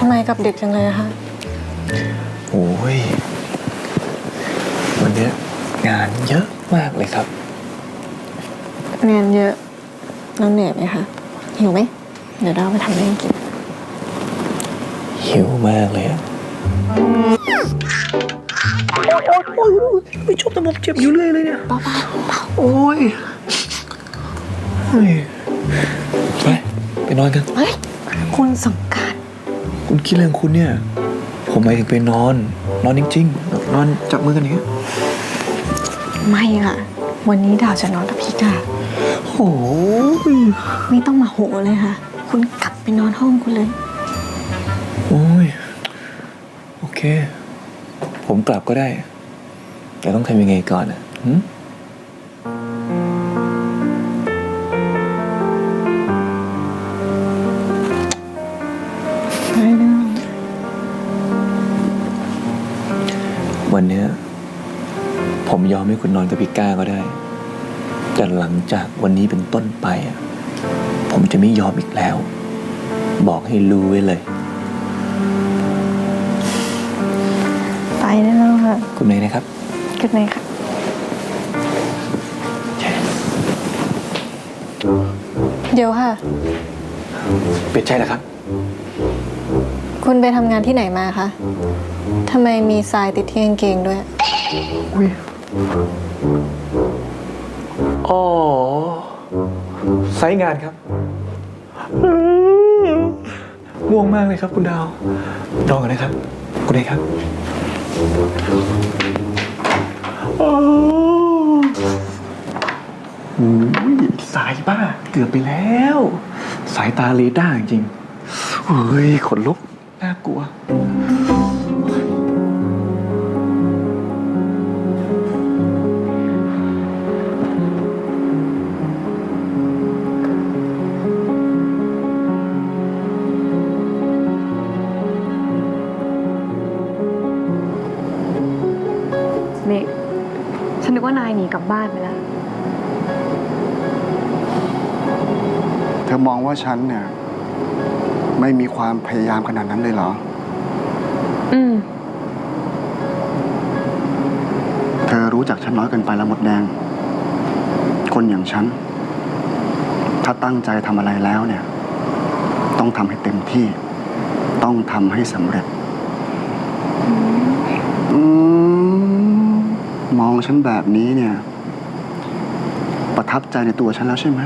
กลับดึกจังเลยอะคะ โอ้ย วันเนี้ยงานเยอะมากเลยครับงานเยอะแล้วเหนื่อยไหมคะ หิวไหม เดี๋ยวเราไปทำอะไรให้กิน หิวมากเลยอะไม่ชอบแต่ผมเจ็บอยู่เรื่อยเลยเนี่ยเบาๆเบาโอ้ยเฮ้ย ไป ไปนอนกันๆเฮ้ย คุณสังการ คุณคิดเรื่องคุณเนี่ย ผมหมายถึงไปนอน นอนจริงๆ นอนจับมือกันอย่างเงี้ยไม่ค่ะ วันนี้ดาวจะนอนกับพี่กาโอ้ยไม่ต้องมาโหเลยค่ะ คุณกลับไปนอนห้องคุณเลย โอ้ย โอเค ผมกลับก็ได้ แต่ต้องทำยังไงก่อนอะหืมไม่ วันเนี้ยผมยอมให้คุณนอนกับพี่ก้าก็ได้ แต่หลังจากวันนี้เป็นต้นไปอะผมจะไม่ยอมอีกแล้ว บอกให้รู้ไว้เลย ไปได้แล้วค่ะคุณเมย์นะครับกุดไนค่ะ เดี๋ยวค่ะ เปลี่ยนใจแล้วครับ คุณไปทำงานที่ไหนมาคะ ทำไมมีทรายติดที่กางเกงด้วย อุ้ยอ๋อไซต์งานครับง่วงมากเลยครับ คุณดาว นอนกันนะครับ คุณเอกครับโอ้ยสายบ้า เกือบไปแล้ว สายตาเรดาจริงๆเฮ้ย ขนลุก น่ากลัว ฉันนึกว่านายหนีกลับบ้านไปแล้ว เธอมองว่าฉันเนี่ย ไม่มีความพยายามขนาดนั้นเลยเหรอ อืม เธอรู้จักฉันน้อยเกินไปแล้วหมดแดง คนอย่างฉัน ถ้าตั้งใจทำอะไรแล้วเนี่ย ต้องทำให้เต็มที่ ต้องทำให้สำเร็จอืมมอง ฉันแบบนี้เนี่ย ประทับใจในตัวฉันแล้วใช่ไหม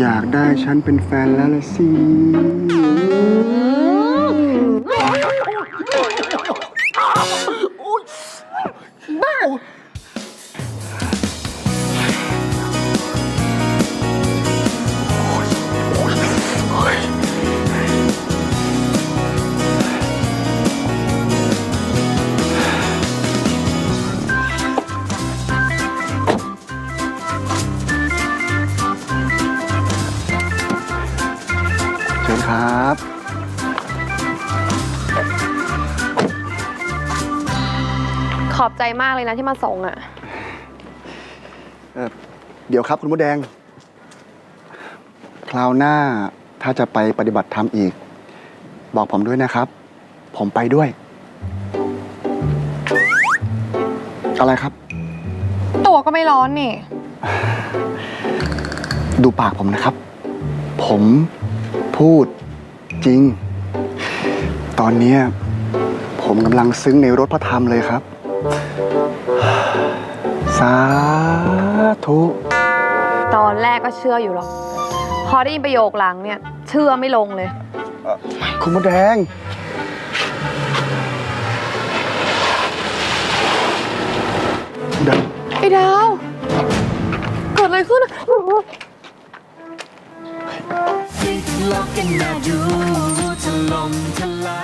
อยากได้ฉันเป็นแฟนแล้วละสิ ครับ ขอบใจมากเลยนะที่มาส่งอะ เอ่อเดี๋ยวครับคุณมดแดง คราวหน้าถ้าจะไปปฏิบัติธรรมอีก บอกผมด้วยนะครับ ผมไปด้วย อะไรครับ ตัวก็ไม่ร้อนนี่ ดูปากผมนะครับ ผม พูดจริง ตอนเนี้ยผมกำลังซึ้งในรถพระธรรมเลยครับ สาธุ ตอนแรกก็เชื่ออยู่หรอก พอได้ยินประโยคหลังเนี่ย เชื่อไม่ลงเลย คุณมดแดงเดินไอ้ดาว เกิดอะไรขึ้นอะ ลอกกันมาดูถล่มทลาย